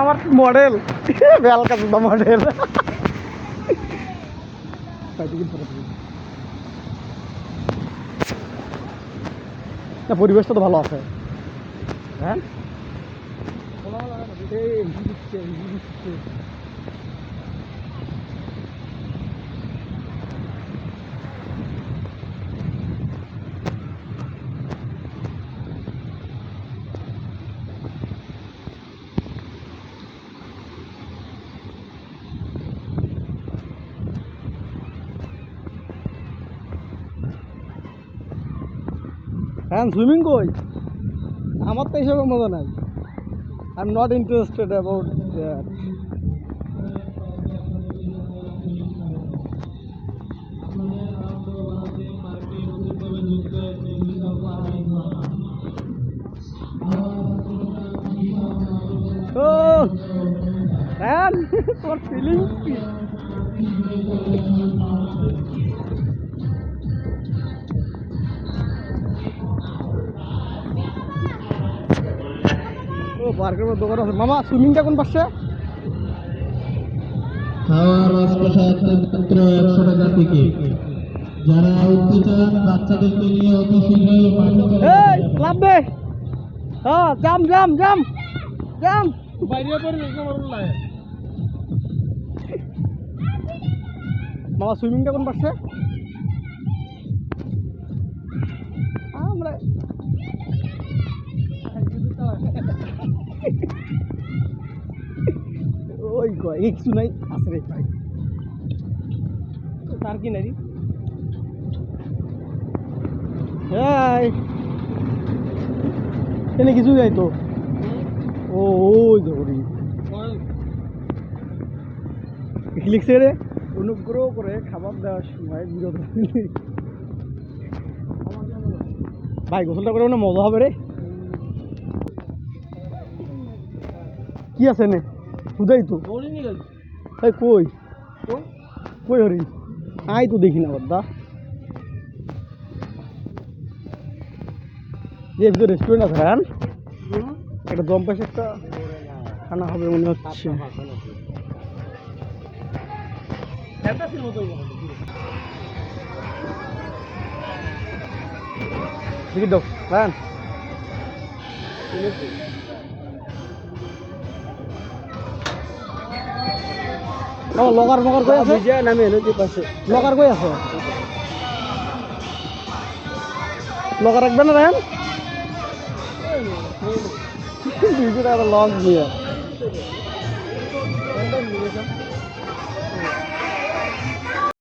আমার মডেল বেলকা সুদা মডেল না পরিবেশটা তো ভালো আছে। হ্যাঁ? হ্যাঁ সুইমিং কই? আমার তো এইসব মজা নাই। I am not interested about that তোমার ফিলিং কি? পার্কের মধ্যে দোকান আছে। মামা সুইমিংটা কোন পাশে? খাওয়া রাজপ্রসাদ মাত্র একশো টাকা টিকিট। যারা উঠতে চান বাচ্চাদেরকে নিয়ে অতি শীঘ্রই মাঠে চলে এই হ্যাঁ জাম জাম জাম জাম। বাইরে পড়বে মামা সুইমিংটা কোন পাশে? আমরা কয়? এই কিছু নাই আছে রে ভাই। তার কি নাই এই। এনে কিছু যাই তো ও ওই ধরি লিখছে রে? অনুগ্রহ করে খাবার দেওয়ার সময় বিরত ভাই গোসলটা করে মজা হবে রে। কি আছে নে খুদাই তো। এই কই? কই হরি? আই তো দেখি না বদ্দা। যে ভিতরে রেস্টুরেন্ট আছে হ্যাঁ একটা দম পাশে একটা খানা হবে মনে হচ্ছে। টিকিট দাও হ্যাঁ ও লগার মগার কই আছে নামে নদী পাশে লগার কই আছে লগা রাখবে না রেন দুইশো আর লগ দিয়ে